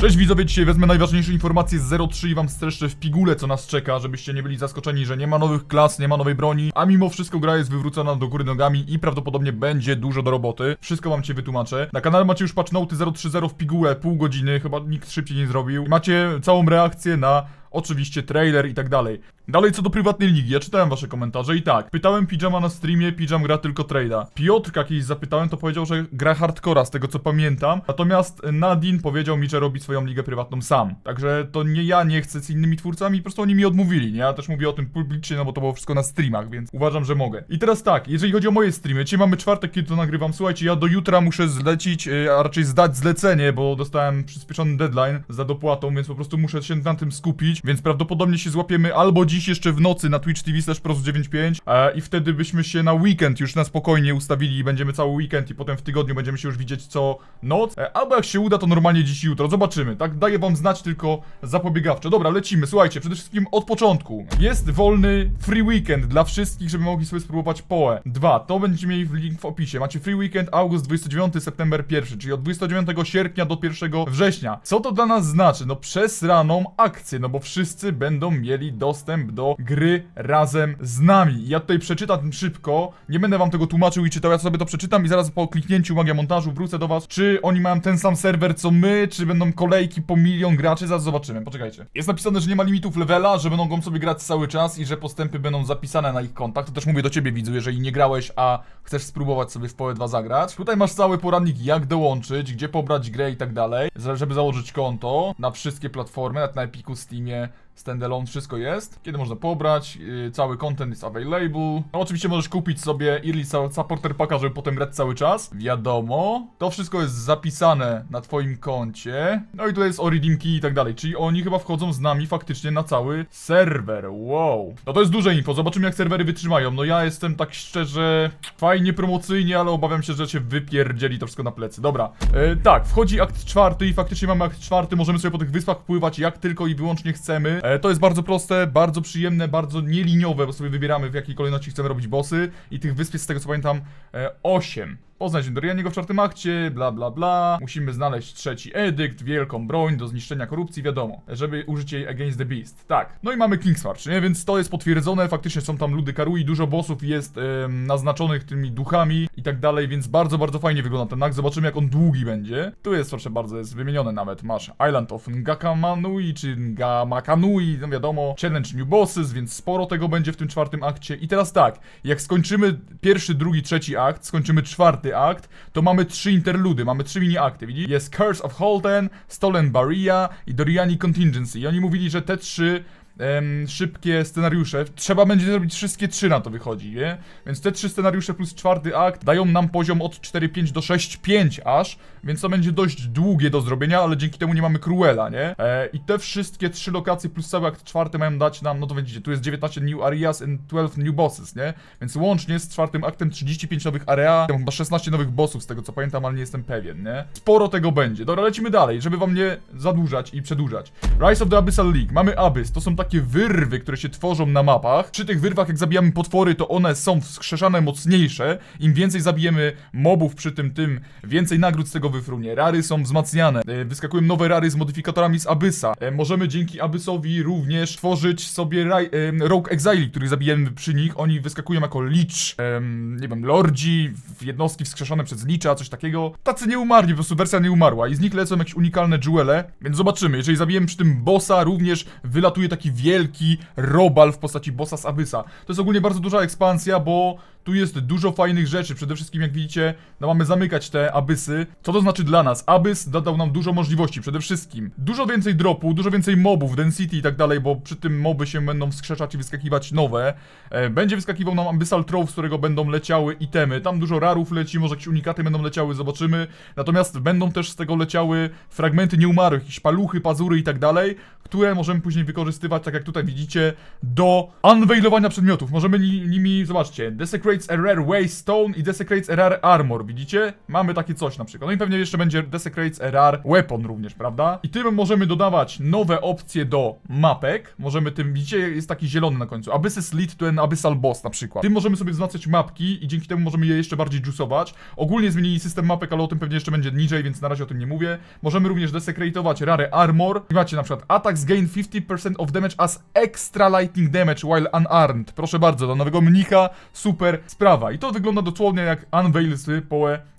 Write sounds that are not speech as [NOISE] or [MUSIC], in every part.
Cześć widzowie, dzisiaj wezmę najważniejsze informacje z 03 i wam streszczę w pigułę co nas czeka, żebyście nie byli zaskoczeni, że nie ma nowych klas, nie ma nowej broni, a mimo wszystko gra jest wywrócona do góry nogami i prawdopodobnie będzie dużo do roboty. Wszystko wam cię wytłumaczę. Na kanale macie już patch noty 030 w pigułę, pół godziny, chyba nikt szybciej nie zrobił. Macie całą reakcję na oczywiście trailer i tak dalej. Dalej co do prywatnej ligi, ja czytałem wasze komentarze i tak, pytałem Pijama na streamie, Pijam gra tylko trade'a. Piotrka kiedyś zapytałem, to powiedział, że gra hardcora, z tego co pamiętam, natomiast Nadine powiedział mi, że robi swoją ligę prywatną sam. Także to nie ja nie chcę z innymi twórcami, po prostu oni mi odmówili, nie? Ja też mówię o tym publicznie, no bo to było wszystko na streamach, więc uważam, że mogę. I teraz tak, jeżeli chodzi o moje streamy, dzisiaj mamy czwartek, kiedy to nagrywam, słuchajcie, ja do jutra muszę zlecić, yy, a raczej zdać zlecenie, bo dostałem przyspieszony deadline za dopłatą, więc po prostu muszę się na tym skupić, więc prawdopodobnie się złapiemy albo dziś jeszcze w nocy na Twitch TV slash 95 e, i wtedy byśmy się na weekend już na spokojnie ustawili i będziemy cały weekend i potem w tygodniu będziemy się już widzieć co noc, e, albo jak się uda to normalnie dziś i jutro, zobaczymy, tak? Daję wam znać tylko zapobiegawczo. Dobra, lecimy, słuchajcie, przede wszystkim od początku. Jest wolny free weekend dla wszystkich, żeby mogli sobie spróbować PoE. Dwa, to będziecie mieli link w opisie. Macie free weekend august 29, september 1, czyli od 29 sierpnia do 1 września. Co to dla nas znaczy? No przesraną akcję, no bo wszyscy będą mieli dostęp do gry razem z nami. Ja tutaj przeczytam szybko, nie będę wam tego tłumaczył i czytał, ja sobie to przeczytam i zaraz po kliknięciu magia montażu wrócę do was, czy oni mają ten sam serwer co my, czy będą kolejki po milion graczy, zaraz zobaczymy, poczekajcie. Jest napisane, że nie ma limitów levela, że będą sobie grać cały czas i że postępy będą zapisane na ich kontach, to też mówię do ciebie widzu, jeżeli nie grałeś, a chcesz spróbować sobie w PoE 2 zagrać. Tutaj masz cały poradnik jak dołączyć, gdzie pobrać grę i tak dalej, żeby założyć konto na wszystkie platformy, na Epiku, Steamie, Standalone, wszystko jest. Kiedy można pobrać, yy, cały content jest available. No, oczywiście możesz kupić sobie Early Su- Supporter Packa, żeby potem grać cały czas. Wiadomo. To wszystko jest zapisane na twoim koncie. No i tu jest o Redeem Key i tak dalej. Czyli oni chyba wchodzą z nami faktycznie na cały serwer. Wow. No to jest duże info. Zobaczymy jak serwery wytrzymają. No ja jestem tak szczerze fajnie promocyjnie, ale obawiam się, że się wypierdzieli to wszystko na plecy. Dobra. E, tak, wchodzi akt czwarty i faktycznie mamy akt czwarty. Możemy sobie po tych wyspach pływać jak tylko i wyłącznie chcemy. E, to jest bardzo proste, bardzo przyjemne, bardzo nieliniowe, bo sobie wybieramy w jakiej kolejności chcemy robić bossy. I tych wysp jest z tego co pamiętam e, 8. Poznać Dorianiego w czwartym akcie, bla bla bla. Musimy znaleźć trzeci edykt, wielką broń do zniszczenia korupcji, wiadomo, żeby użyć jej against the beast. Tak. No i mamy Kingsmarch, nie? Więc to jest potwierdzone, faktycznie są tam ludy Karui, dużo bossów jest em, naznaczonych tymi duchami i tak dalej, więc bardzo, bardzo fajnie wygląda ten akt. Zobaczymy jak on długi będzie. Tu jest proszę bardzo, jest wymienione nawet. Masz Island of Ngakamanui, czy Ngamakanui, no wiadomo, Challenge New Bosses, więc sporo tego będzie w tym czwartym akcie. I teraz tak, jak skończymy pierwszy, drugi, trzeci akt, skończymy czwarty akt, to mamy trzy interludy, mamy trzy mini akty, widzisz? Jest Curse of Holden, Stolen Barrier i Doriani Contingency. I oni mówili, że te trzy em, szybkie scenariusze. Trzeba będzie zrobić wszystkie trzy na to wychodzi, nie? Więc te trzy scenariusze plus czwarty akt dają nam poziom od 4.5 do 6.5 aż, więc to będzie dość długie do zrobienia, ale dzięki temu nie mamy Cruella, nie? E, I te wszystkie trzy lokacje plus cały akt czwarty mają dać nam, no to widzicie, tu jest 19 new areas and 12 new bosses, nie? Więc łącznie z czwartym aktem 35 nowych area, tam chyba 16 nowych bossów z tego co pamiętam, ale nie jestem pewien, nie? Sporo tego będzie. Dobra, lecimy dalej, żeby wam nie zadłużać i przedłużać. Rise of the Abyssal League. Mamy Abyss, to są takie wyrwy, które się tworzą na mapach. Przy tych wyrwach, jak zabijamy potwory, to one są wskrzeszane mocniejsze. Im więcej zabijemy mobów przy tym tym, więcej nagród z tego wyfrunie. Rary są wzmacniane. E, Wyskakują nowe rary z modyfikatorami z Abyssa. E, Możemy dzięki Abyssowi również tworzyć sobie em, Rogue Exile, których zabijemy przy nich. Oni wyskakują jako Lich, em, nie wiem, Lordzi, jednostki wskrzeszone przez Licha, coś takiego. Tacy nie umarli, po prostu wersja nie umarła. I z nich lecą jakieś unikalne jewele, więc zobaczymy. Jeżeli zabijemy przy tym bossa, również wylatuje taki wielki robal w postaci bossa z Abyssa. To jest ogólnie bardzo duża ekspansja, bo tu jest dużo fajnych rzeczy. Przede wszystkim, jak widzicie, no mamy zamykać te abysy. Co to znaczy dla nas? Abys dodał nam dużo możliwości. Przede wszystkim dużo więcej dropu, dużo więcej mobów, density i tak dalej, bo przy tym moby się będą wskrzeszać i wyskakiwać nowe. E, będzie wyskakiwał nam Abyssal Trove, z którego będą leciały itemy. Tam dużo rarów leci, może jakieś unikaty będą leciały, zobaczymy. Natomiast będą też z tego leciały fragmenty nieumarłych, jakieś paluchy, pazury i tak dalej, które możemy później wykorzystywać, tak jak tutaj widzicie, do unveilowania przedmiotów. Możemy ni- nimi, zobaczcie, Desecrated desecrates a rare waystone i desecrates a rare armor, widzicie? Mamy takie coś na przykład. No i pewnie jeszcze będzie desecrates a rare weapon również, prawda? I tym możemy dodawać nowe opcje do mapek. Możemy tym, widzicie, jest taki zielony na końcu. Abysses lead to an abyssal boss na przykład. Tym możemy sobie wzmacniać mapki i dzięki temu możemy je jeszcze bardziej juicować. Ogólnie zmienili system mapek, ale o tym pewnie jeszcze będzie niżej, więc na razie o tym nie mówię. Możemy również desecratować rare armor. I macie na przykład attacks gain 50% of damage as extra lightning damage while unarmed. Proszę bardzo, dla nowego mnicha super sprawa. I to wygląda dosłownie jak Unveil z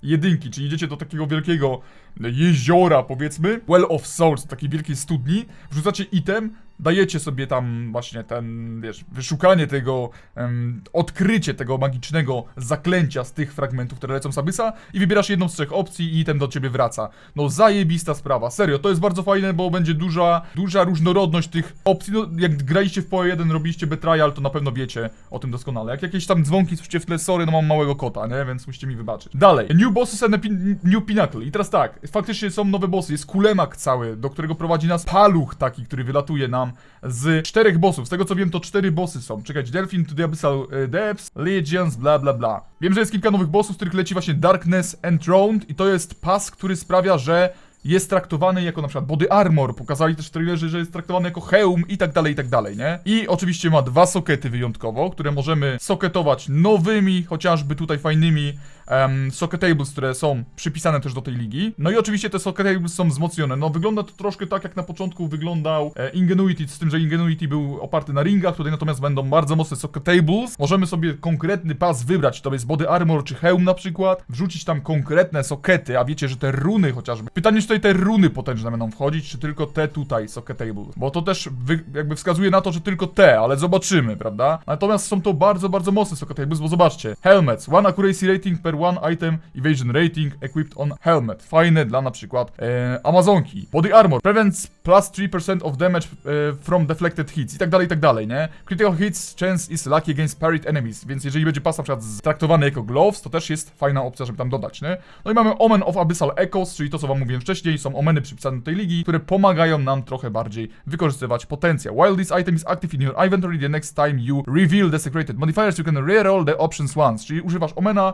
jedynki, czyli idziecie do takiego wielkiego jeziora, powiedzmy, Well of Souls, takiej wielkiej studni, wrzucacie item, dajecie sobie tam właśnie ten, wiesz, wyszukanie tego, em, odkrycie tego magicznego zaklęcia z tych fragmentów, które lecą z Abyssa i wybierasz jedną z trzech opcji i item do ciebie wraca. No zajebista sprawa, serio, to jest bardzo fajne, bo będzie duża, duża różnorodność tych opcji, no jak graliście w PoE 1, robiliście Betrayal, to na pewno wiecie o tym doskonale. Jak jakieś tam dzwonki słyszycie w tle, sorry, no mam małego kota, nie, więc musicie mi wybaczyć. Dalej, New Bosses and New Pinnacle. I teraz tak, faktycznie są nowe bossy, jest kulemak cały, do którego prowadzi nas paluch taki, który wylatuje nam z czterech bossów. Z tego co wiem, to cztery bossy są. Czekajcie, Delphin to the Abyssal e, Depths, Legions, bla bla bla. Wiem, że jest kilka nowych bossów, z których leci właśnie Darkness Enthroned i to jest pas, który sprawia, że jest traktowany jako na przykład body armor, pokazali też w trailerze, że jest traktowany jako hełm i tak dalej, i tak dalej, nie? I oczywiście ma dwa sokety wyjątkowo, które możemy soketować nowymi, chociażby tutaj fajnymi um, socketables, które są przypisane też do tej ligi. No i oczywiście te socketables są wzmocnione. No wygląda to troszkę tak, jak na początku wyglądał e, Ingenuity, z tym, że Ingenuity był oparty na ringach, tutaj natomiast będą bardzo mocne socketables. Możemy sobie konkretny pas wybrać, to jest body armor czy hełm na przykład, wrzucić tam konkretne sokety, a wiecie, że te runy chociażby. Pytanie, czy tutaj te runy potężne będą wchodzić, czy tylko te tutaj socketables, bo to też jakby wskazuje na to, że tylko te, ale zobaczymy, prawda? Natomiast są to bardzo, bardzo mocne socketables, bo zobaczcie, helmets, one accuracy rating per one item, evasion rating equipped on helmet. Fajne dla na przykład e, Amazonki. Body armor, prevents plus 3% of damage e, from deflected hits i tak dalej, i tak dalej, nie? Critical hits chance is lucky against parried enemies, więc jeżeli będzie pas na przykład traktowany jako gloves, to też jest fajna opcja, żeby tam dodać, nie? No i mamy Omen of Abyssal Echoes, czyli to, co wam mówiłem wcześniej, są omeny przypisane do tej ligi, które pomagają nam trochę bardziej wykorzystywać potencjał. While this item is active in your inventory, the next time you reveal the secreted modifiers, you can reroll the options once, czyli używasz omena,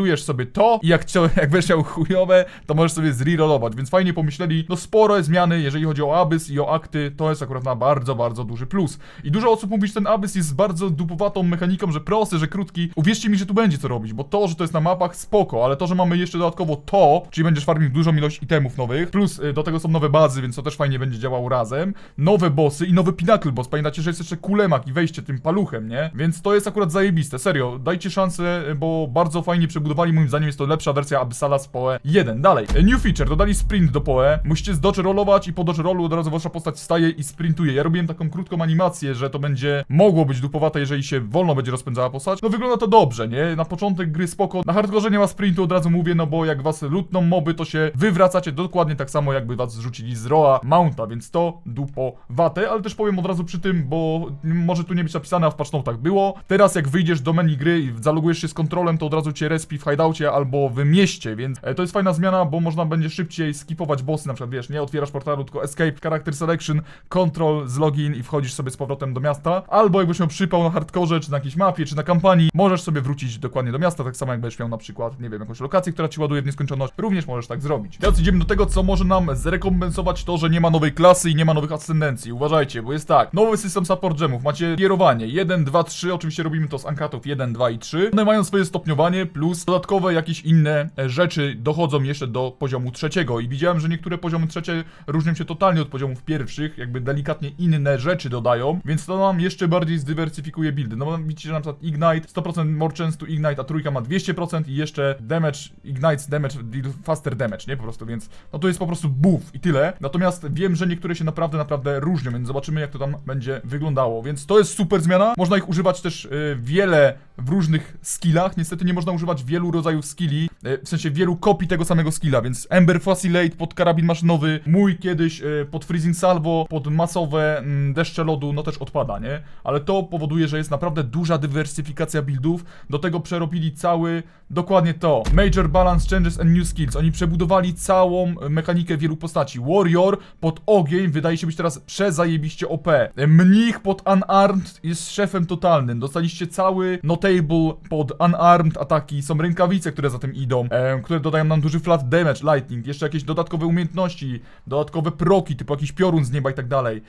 revealujesz sobie to i jak, cio- [LAUGHS] jak będziesz chujowe, to możesz sobie zrerollować, więc fajnie pomyśleli, no sporo zmiany, jeżeli chodzi o Abyss i o akty, to jest akurat na bardzo, bardzo duży plus. I dużo osób mówi, że ten Abyss jest bardzo dupowatą mechaniką, że prosty, że krótki. Uwierzcie mi, że tu będzie co robić, bo to, że to jest na mapach, spoko, ale to, że mamy jeszcze dodatkowo to, czyli będziesz farmił dużą ilość itemów nowych, plus y, do tego są nowe bazy, więc to też fajnie będzie działało razem, nowe bossy i nowy Pinnacle boss, pamiętacie, że jest jeszcze kulemak i wejście tym paluchem, nie? Więc to jest akurat zajebiste, serio, dajcie szansę, bo bardzo fajnie przebudowali, moim zdaniem jest to lepsza wersja Abyssala z PoE 1. Dalej, y, new feature, dodali sprint do PoE, musicie z dodge rollować i po dodge rollu od razu wasza postać staje i sprintuje. Ja robiłem taką krótką animację, że to będzie mogło być dupowate, jeżeli się wolno będzie rozpędzała postać. No wygląda to dobrze, nie? Na początek gry spoko, na hardkorze nie ma sprintu, od razu mówię, no bo jak was lutną moby, to się wywracacie dokładnie tak samo, jakby was zrzucili z Roa Mounta, więc to dupowate, ale też powiem od razu przy tym, bo może tu nie być napisane, a w patchnotach było. Teraz jak wyjdziesz do menu gry i zalogujesz się z kontrolem, to od razu cię w hideoutie albo w mieście, więc e, to jest fajna zmiana, bo można będzie szybciej skipować bossy, na przykład wiesz, nie? Otwierasz portalu, tylko escape, character selection, control z login i wchodzisz sobie z powrotem do miasta, albo jakbyś miał przypał na hardkorze, czy na jakiejś mapie, czy na kampanii, możesz sobie wrócić dokładnie do miasta, tak samo jak będziesz miał na przykład, nie wiem, jakąś lokację, która ci ładuje w nieskończoność, również możesz tak zrobić. Teraz idziemy do tego, co może nam zrekompensować to, że nie ma nowej klasy i nie ma nowych ascendencji. Uważajcie, bo jest tak, nowy system support gemów, macie kierowanie. 1, 2, 3, oczywiście robimy to z ankatów 1, 2 i 3. One mają swoje stopniowanie, plus dodatkowe jakieś inne e, rzeczy dochodzą jeszcze do poziomu trzeciego i widziałem, że niektóre poziomy trzecie różnią się totalnie od poziomów pierwszych, jakby delikatnie inne rzeczy dodają, więc to nam jeszcze bardziej zdywersyfikuje buildy. No bo widzicie, że na przykład Ignite 100% more chance to Ignite, a trójka ma 200% i jeszcze damage, Ignites damage, faster damage, nie? Po prostu, więc no to jest po prostu buff i tyle. Natomiast wiem, że niektóre się naprawdę, naprawdę różnią, więc zobaczymy jak to tam będzie wyglądało. Więc to jest super zmiana. Można ich używać też y, wiele w różnych skillach. Niestety nie można używać wielu rodzajów skilli, y, w sensie wielu kopii tego samego skilla, więc Ember Facilitate pod karabin maszynowy, mój kiedyś y, pod freezing salvo, pod masowe mm, deszcze lodu, no też odpada, nie? Ale to powoduje, że jest naprawdę duża dywersyfikacja buildów. Do tego przerobili cały, dokładnie to. Major Balance Changes and New Skills. Oni przebudowali całą mechanikę wielu postaci. Warrior pod ogień wydaje się być teraz przezajebiście OP. Mnich pod Unarmed jest szefem totalnym. Dostaliście cały Notable pod Unarmed ataki. Są rękawice, które za tym idą, e, które dodają nam duży flat damage, lightning, jeszcze jakieś dodatkowe umiejętności, dodatkowe proki, typu jakiś piorun z nieba i tak dalej.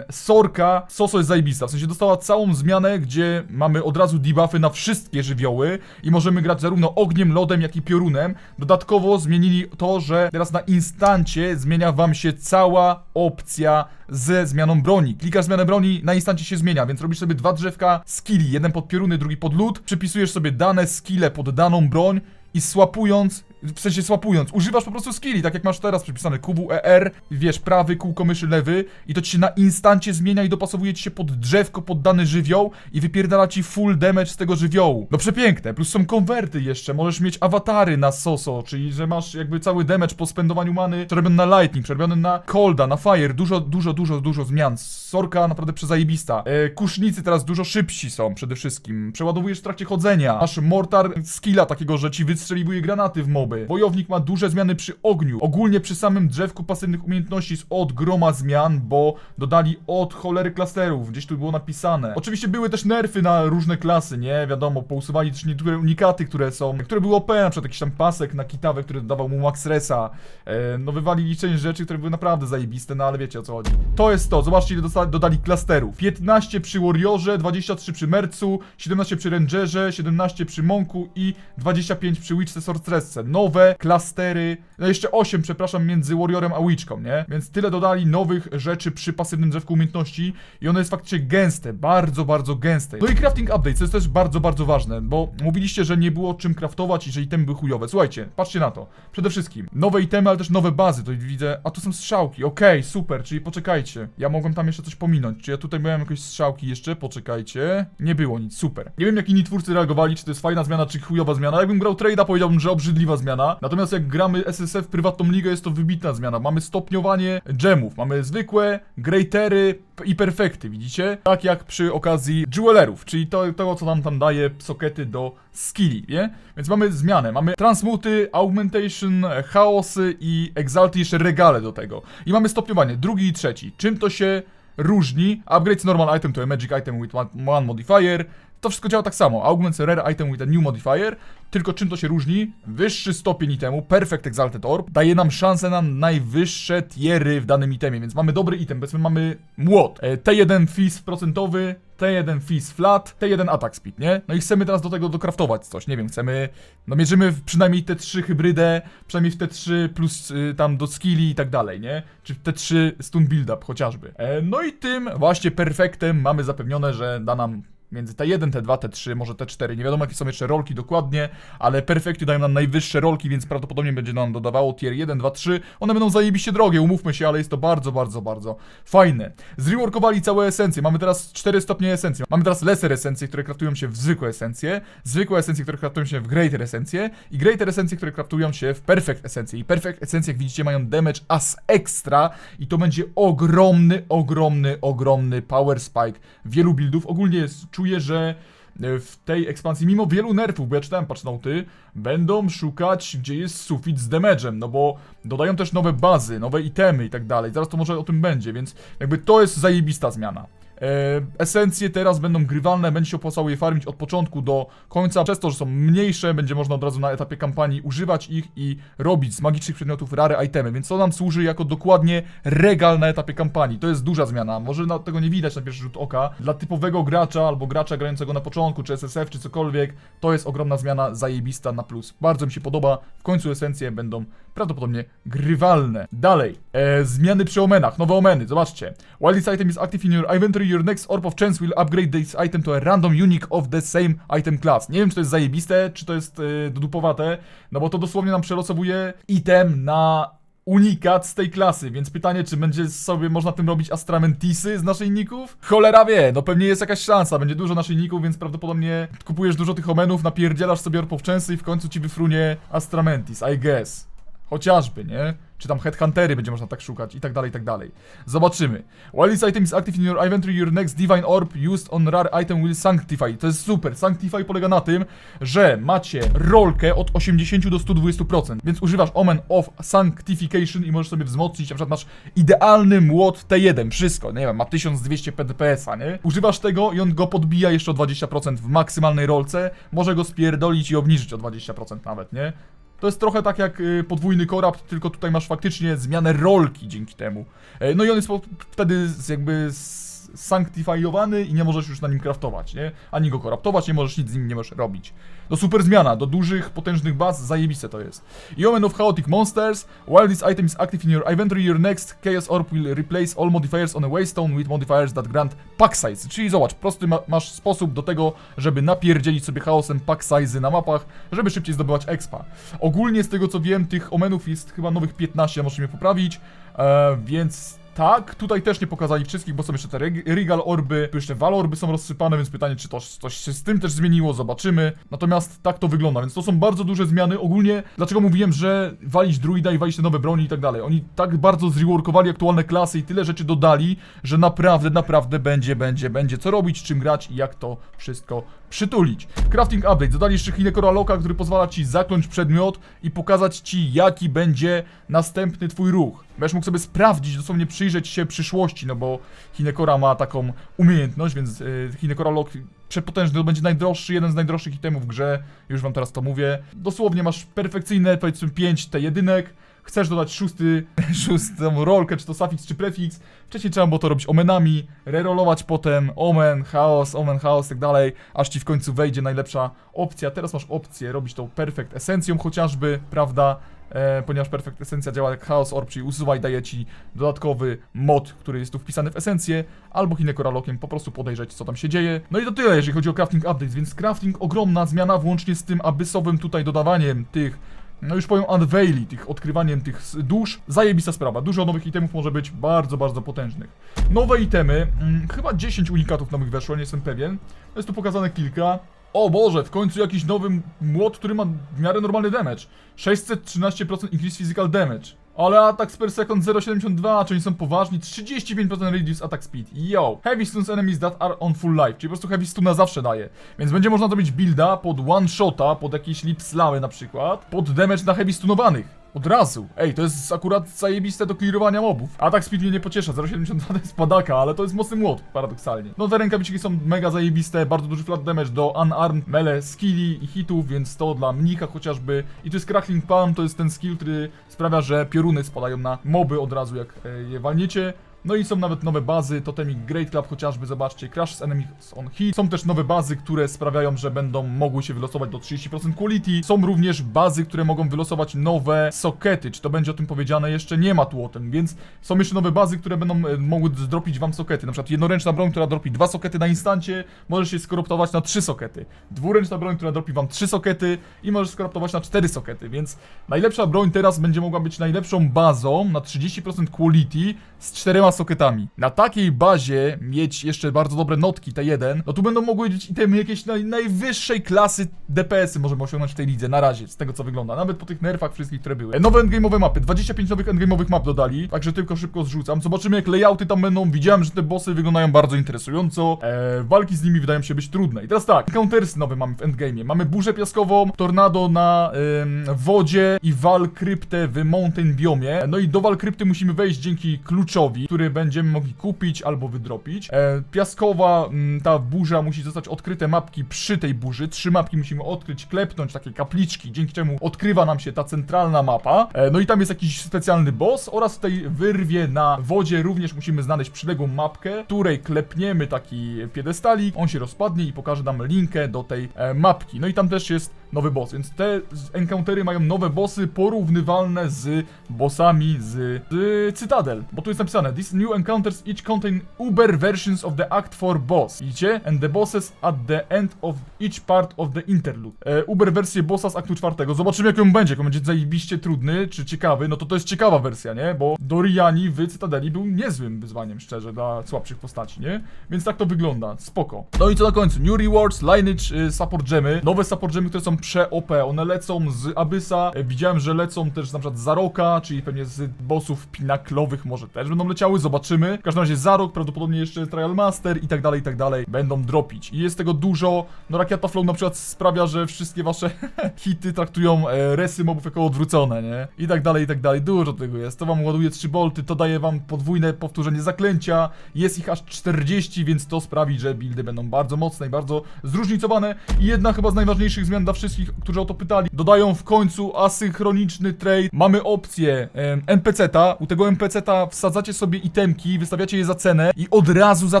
Sorka, Soso jest zajebista, w sensie dostała całą zmianę, gdzie mamy od razu debuffy na wszystkie żywioły i możemy grać zarówno ogniem, lodem, jak i piorunem. Dodatkowo zmienili to, że teraz na instancie zmienia wam się cała opcja ze zmianą broni. Klikasz zmianę broni, na instancie się zmienia, więc robisz sobie dwa drzewka skilli, jeden pod pioruny, drugi pod lód, przypisujesz sobie dane skille pod daną broń i swapując, w sensie swapując, używasz po prostu skilli, tak jak masz teraz przypisane QWER, wiesz, prawy, kółko myszy lewy i to ci się na instancie zmienia i dopasowuje ci się pod drzewko, pod dany żywioł i wypierdala ci full damage z tego żywiołu. No przepiękne, plus są konwerty jeszcze, możesz mieć awatary na Soso, czyli że masz jakby cały damage po spendowaniu many przerobiony na lightning, przerobiony na colda, na fire, dużo, dużo, dużo, dużo zmian. Sorka naprawdę przezajebista. E, kusznicy teraz dużo szybsi są przede wszystkim. Przeładowujesz w trakcie chodzenia. Masz mortar skilla takiego, że ci wystrzeliwuje granaty w moby. Wojownik ma duże zmiany przy ogniu. Ogólnie przy samym drzewku pasywnych umiejętności jest od groma zmian, bo dodali od cholery klasterów. Gdzieś tu było napisane. Oczywiście były też nerfy na różne klasy, nie? Wiadomo, pousuwali też niektóre unikaty, które są, które były OP, na przykład jakiś tam pasek na kitawę, który dawał mu max resa. E, no wywalili część rzeczy, które były naprawdę zajebiste, no ale wiecie o co chodzi. To jest to, zobaczcie ile dodali klasterów. 15 przy Warriorze, 23 przy Mercu, 17 przy Rangerze, 17 przy Monku i 25 przy Witchce Sorceressce. Nowe klastery, no jeszcze 8, przepraszam, między Warriorem a Witchką, nie? Więc tyle dodali nowych rzeczy przy pasywnym drzewku umiejętności i ono jest faktycznie gęste, bardzo, bardzo gęste. No i crafting update, co jest też bardzo, bardzo ważne, bo mówiliście, że nie było czym craftować i że itemy były chujowe. Słuchajcie, patrzcie na to. Przede wszystkim nowe itemy, ale też nowe bazy, to widzę, a tu są strzałki, okej, super, czyli poczekajcie. Ja mogłem tam jeszcze coś pominąć, czy ja tutaj miałem jakieś strzałki jeszcze, poczekajcie. Nie było nic, super. Nie wiem jak inni twórcy reagowali, czy to jest fajna zmiana, czy chujowa zmiana. Jakbym grał trade'a, powiedziałbym, że obrzydliwa zmiana. Natomiast jak gramy SSF prywatną ligę, jest to wybitna zmiana. Mamy stopniowanie gemów, mamy zwykłe, greatery i perfekty, widzicie? Tak jak przy okazji jewelerów, czyli to, tego, co nam tam daje sokety do skilli, nie? Więc mamy zmianę, mamy transmuty, augmentation, chaosy i jeszcze regale do tego. I mamy stopniowanie, drugi i trzeci. Czym to się różni? Upgrade normal item to a magic item with one modifier. To wszystko działa tak samo. Augments rare item with a new modifier. Tylko czym to się różni? Wyższy stopień itemu, Perfect Exalted Orb, daje nam szansę na najwyższe tiery w danym itemie, więc mamy dobry item, powiedzmy mamy młot. E, T1 fizz procentowy, T1 fizz flat, T1 attack speed, nie? No i chcemy teraz do tego dokraftować coś, nie wiem, chcemy... No mierzymy przynajmniej te 3 hybrydę, przynajmniej w te 3 plus y, tam do skilli i tak dalej, nie? Czy w te 3 stun build up chociażby. E, no i tym właśnie perfektem mamy zapewnione, że da nam między T1, T2, T3, może T4. Nie wiadomo jakie są jeszcze rolki dokładnie, ale perfekty dają nam najwyższe rolki, więc prawdopodobnie będzie nam dodawało tier 1, 2, 3. One będą zajebiście drogie, umówmy się, ale jest to bardzo, bardzo, bardzo fajne. Zreworkowali całe esencje. Mamy teraz 4 stopnie esencji. Mamy teraz lesser esencje, które kraftują się w zwykłe esencje, zwykłe esencje, które kraftują się w greater esencje i greater esencje, które kraftują się w perfect esencje. I perfect esencje, jak widzicie, mają damage as extra i to będzie ogromny, ogromny, ogromny power spike wielu buildów. Ogólnie jest, czuję, że e, w tej ekspansji, mimo wielu nerfów, bo ja czytałem patchnoty, będą szukać, gdzie jest sufit z damage'em, no bo dodają też nowe bazy, nowe itemy i tak dalej. Zaraz to może o tym będzie, więc jakby to jest zajebista zmiana. E, esencje teraz będą grywalne, będzie się opłacało je farmić od początku do końca. Przez to, że są mniejsze, będzie można od razu na etapie kampanii używać ich i robić z magicznych przedmiotów rare itemy, więc to nam służy jako dokładnie regal na etapie kampanii. To jest duża zmiana. Może na, tego nie widać na pierwszy rzut oka. Dla typowego gracza albo gracza grającego na początku, czy SSF, czy cokolwiek, to jest ogromna zmiana, zajebista na plus. Bardzo mi się podoba. W końcu esencje będą prawdopodobnie grywalne. Dalej, e, zmiany przy omenach, nowe omeny, zobaczcie. This item is active in your inventory, your next orb of chance will upgrade this item to a random unique of the same item class. Nie wiem, czy to jest zajebiste, czy to jest e, dudupowate, no bo to dosłownie nam przelosowuje item na unikat z tej klasy, więc pytanie, czy będzie sobie można tym robić astramentisy z naszyjników? Cholera wie, no pewnie jest jakaś szansa, będzie dużo naszyjników, więc prawdopodobnie kupujesz dużo tych omenów, napierdzielasz sobie orpowczęsy i w końcu ci wyfrunie astramentis, I guess. Chociażby, nie? Czy tam headhuntery będzie można tak szukać i tak dalej, i tak dalej. Zobaczymy. While this item is active in your inventory, your next divine orb used on rare item will sanctify. To jest super. Sanctify polega na tym, że macie rolkę od 80 do 120%, więc używasz Omen of Sanctification i możesz sobie wzmocnić, na przykład masz idealny młot T1, wszystko, nie wiem, ma 1200 PDPS-a, nie? Używasz tego i on go podbija jeszcze o 20% w maksymalnej rolce, może go spierdolić i obniżyć o 20% nawet, nie? To jest trochę tak jak y, podwójny korapt, tylko tutaj masz faktycznie zmianę rolki dzięki temu. E, No i on jest wtedy z, jakby s- sanctifyowany i nie możesz już na nim craftować, nie? Ani go koraptować, nie możesz nic z nim nie możesz robić. To super zmiana, do dużych, potężnych baz, zajebiste to jest. I Omen of Chaotic Monsters, while this item is active in your inventory, your next Chaos Orb will replace all modifiers on a waystone with modifiers that grant pack size. Czyli zobacz, prosty ma masz sposób do tego, żeby napierdzielić sobie chaosem pack size na mapach, żeby szybciej zdobywać expa. Ogólnie z tego co wiem, tych omenów jest chyba nowych 15, możesz mnie poprawić, e, więc tak, tutaj też nie pokazali wszystkich, bo są jeszcze te reg- Regal Orby, tu jeszcze Val są rozsypane, więc pytanie, czy to coś się z tym też zmieniło, zobaczymy. Natomiast tak to wygląda, więc to są bardzo duże zmiany. Ogólnie, dlaczego mówiłem, że walić druida i walić te nowe broni i tak dalej. Oni tak bardzo zreworkowali aktualne klasy i tyle rzeczy dodali, że naprawdę, naprawdę będzie, będzie, będzie co robić, czym grać i jak to wszystko przytulić. Crafting Update. Dodali jeszcze Hinekora Locka, który pozwala ci zakląć przedmiot i pokazać ci, jaki będzie następny twój ruch. Będziesz mógł sobie sprawdzić, dosłownie przyjrzeć się przyszłości, no bo Hinekora ma taką umiejętność, więc yy, Hinekora Lock przepotężny, to będzie najdroższy, jeden z najdroższych itemów w grze, już wam teraz to mówię. Dosłownie masz perfekcyjne, powiedzmy 5 te jedynek, chcesz dodać szósty, [LAUGHS] szóstą rolkę, czy to sufiks, czy prefiks, wcześniej trzeba było to robić omenami, rerolować potem omen, chaos, omen, chaos, tak dalej, aż ci w końcu wejdzie najlepsza opcja. Teraz masz opcję robić tą perfect esencją chociażby, prawda? E, ponieważ perfect esencja działa jak chaos orb, czyli usuwa i daje ci dodatkowy mod, który jest tu wpisany w esencję, albo Hinekoralokiem po prostu podejrzeć, co tam się dzieje. No i to tyle, jeżeli chodzi o crafting updates, więc crafting ogromna zmiana, włącznie z tym abyssowym tutaj dodawaniem tych no już powiem unveili, tych odkrywaniem tych dusz, zajebista sprawa. Dużo nowych itemów może być bardzo, bardzo potężnych. Nowe itemy, mm, chyba 10 unikatów nowych weszło, nie jestem pewien. Jest tu pokazane kilka. O Boże, w końcu jakiś nowy młot, który ma w miarę normalny damage. 613% increase physical damage. Ale atak per second 0,72, czyli są poważni, 35% reduce attack speed. Yo! Heavy stuns enemies that are on full life, czyli po prostu heavy stuna zawsze daje. Więc będzie można zrobić builda pod one shota, pod jakieś lip slamy na przykład, pod damage na heavy stunowanych. Od razu. Ej, to jest akurat zajebiste do clearowania mobów. Atak speed mnie nie pociesza, 0,72 to jest padaka, ale to jest mocny młot, paradoksalnie. No te rękawiczki są mega zajebiste, bardzo duży flat damage do unarmed, melee, skilli i hitów, więc to dla mnika chociażby. I tu jest crackling palm, to jest ten skill, który sprawia, że pioruny spadają na moby od razu jak e, je walniecie. No i są nawet nowe bazy, totemik Great Club chociażby, zobaczcie, Crash z Enemies on Hit. Są też nowe bazy, które sprawiają, że będą mogły się wylosować do 30% quality. Są również bazy, które mogą wylosować nowe sokety. Czy to będzie o tym powiedziane? Jeszcze nie ma tu o tym, więc są jeszcze nowe bazy, które będą e, mogły zdropić wam sokety. Na przykład jednoręczna broń, która dropi dwa sokety na instancie, może się skoroptować na trzy sokety. Dwuręczna broń, która dropi wam trzy sokety i możesz skoroptować na cztery sokety, więc najlepsza broń teraz będzie mogła być najlepszą bazą na 30% quality z czterema soketami. Na takiej bazie mieć jeszcze bardzo dobre notki T1, no tu będą mogły być itemy jakieś naj, najwyższej klasy DPS-y możemy osiągnąć w tej lidze, na razie, z tego co wygląda, nawet po tych nerfach wszystkich, które były. Nowe endgame'owe mapy, 25 nowych endgame'owych map dodali, także tylko szybko zrzucam. Zobaczymy jak layouty tam będą, widziałem, że te bossy wyglądają bardzo interesująco, e, walki z nimi wydają się być trudne. I teraz tak, encountersy nowe mamy w endgame'ie, mamy burzę piaskową, tornado na ym, wodzie i wal kryptę w mountain biomie. No i do wal krypty musimy wejść dzięki kluczowi, który będziemy mogli kupić albo wydropić. E, piaskowa, mm, ta burza musi zostać odkryte mapki przy tej burzy. Trzy mapki musimy odkryć, klepnąć takie kapliczki, dzięki czemu odkrywa nam się ta centralna mapa. E, no i tam jest jakiś specjalny boss oraz w tej wyrwie na wodzie również musimy znaleźć przyległą mapkę, której klepniemy taki piedestalik, on się rozpadnie i pokaże nam linkę do tej e, mapki. No i tam też jest nowy boss, więc te encountery mają nowe bossy porównywalne z bossami z, z Cytadel. Bo tu jest napisane, these new encounters each contain uber versions of the Act 4 boss. Widzicie? And the bosses at the end of each part of the interlude. E, uber wersję bossa z aktu czwartego. Zobaczymy jak on będzie, jak będzie zajebiście trudny, czy ciekawy, no to to jest ciekawa wersja, nie? Bo Doriani w Cytadeli był niezłym wyzwaniem, szczerze, dla słabszych postaci, nie? Więc tak to wygląda, spoko. No i co na końcu? New Rewards, Lineage, y, Support Gemy. Nowe Support Gemy, które są prze-OP. One lecą z Abyssa, e, widziałem, że lecą też na przykład Zaroka, czyli pewnie z bossów pinaklowych może też będą leciały, zobaczymy. W każdym razie Zarok, prawdopodobnie jeszcze Trial Master i tak dalej, i tak dalej będą dropić. I jest tego dużo. No Rakieta Flow na przykład sprawia, że wszystkie wasze [LAUGHS] hity traktują e, resy mobów jako odwrócone, nie? I tak dalej, i tak dalej. Dużo tego jest. To wam ładuje 3 bolty, to daje wam podwójne powtórzenie zaklęcia. Jest ich aż 40, więc to sprawi, że buildy będą bardzo mocne i bardzo zróżnicowane. I jedna chyba z najważniejszych zmian dla wszystkich, którzy o to pytali. Dodają w końcu asynchroniczny trade. Mamy opcję em, NPC-ta. U tego NPC-ta wsadzacie sobie itemki, wystawiacie je za cenę i od razu za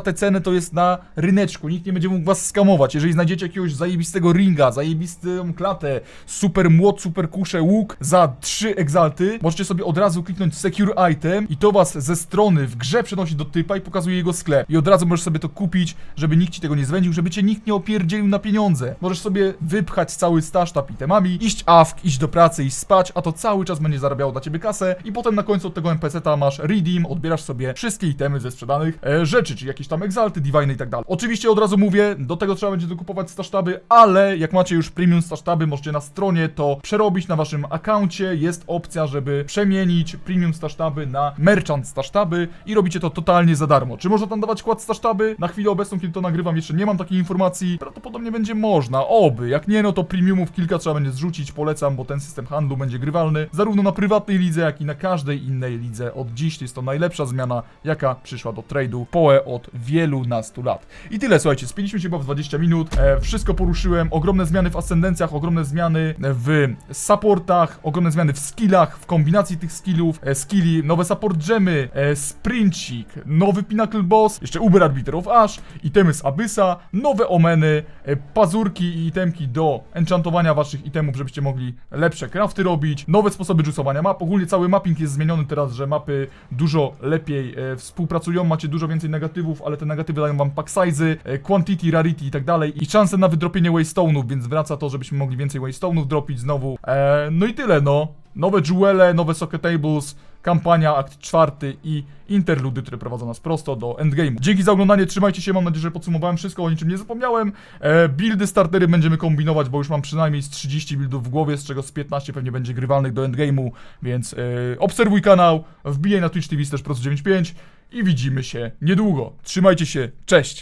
tę cenę to jest na ryneczku. Nikt nie będzie mógł was skamować. Jeżeli znajdziecie jakiegoś zajebistego ringa, zajebistą klatę, super młot, super kuszę, łuk za 3 egzalty, możecie sobie od razu kliknąć secure item i to was ze strony w grze przenosi do typa i pokazuje jego sklep. I od razu możesz sobie to kupić, żeby nikt ci tego nie zwędził, żeby cię nikt nie opierdzielił na pieniądze. Możesz sobie wypchać cały staż tap itemami, iść awk, iść do pracy, iść spać, a to cały czas będzie zarabiało dla ciebie kasę i potem na końcu od tego NPC-ta masz redeem, odbierasz sobie wszystkie itemy ze sprzedanych e, rzeczy, czyli jakieś tam exalty, divine i tak dalej. Oczywiście od razu mówię, do tego trzeba będzie dokupować stasztaby, ale jak macie już premium stasztaby, możecie na stronie to przerobić na waszym akkauncie, jest opcja, żeby przemienić premium stasztaby na merchant stasztaby i robicie to totalnie za darmo. Czy można tam dawać kład stasztaby? Na chwilę obecną, kiedy to nagrywam, jeszcze nie mam takiej informacji. Prawdopodobnie będzie można, oby. Jak nie, no to premiumów kilka trzeba będzie zrzucić, polecam, bo ten system handlu będzie grywalny zarówno na prywatnej lidze, jak i na każdej innej lidze od dziś. Jest to najlepsza zmiana, jaka przyszła do trade'u PoE od wielu nastu lat. I tyle, słuchajcie, spiliśmy się chyba w 20 minut, e, wszystko poruszyłem, ogromne zmiany w ascendencjach, ogromne zmiany w supportach, ogromne zmiany w skillach, w kombinacji tych skillów, e, skilli, nowe support gemy, e, sprincik, nowy Pinnacle Boss, jeszcze Uber Arbiter of Ash, itemy z Abyssa, nowe omeny, e, pazurki i itemki do enchantowania waszych itemów, żebyście mogli lepsze crafty robić, nowe sposoby juicowania map, ogólnie cały mapping jest zmieniony teraz, że mapy dużo lepiej e, współpracują, macie dużo więcej negatywów, ale te negatywy dają wam pack size'y, e, quantity, rarity i tak dalej i szanse na wydropienie waystone'ów, więc wraca to, żebyśmy mogli więcej waystone'ów dropić znowu. E, no i tyle, no. Nowe jewele, nowe socket tables, kampania, akt czwarty i interludy, które prowadzą nas prosto do endgame'u. Dzięki za oglądanie, trzymajcie się, mam nadzieję, że podsumowałem wszystko, o niczym nie zapomniałem. E, buildy, startery będziemy kombinować, bo już mam przynajmniej z 30 buildów w głowie, z czego z 15 pewnie będzie grywalnych do endgame'u, więc e, obserwuj kanał, wbijaj na Twitch TV też Pro 95 i widzimy się niedługo. Trzymajcie się, cześć!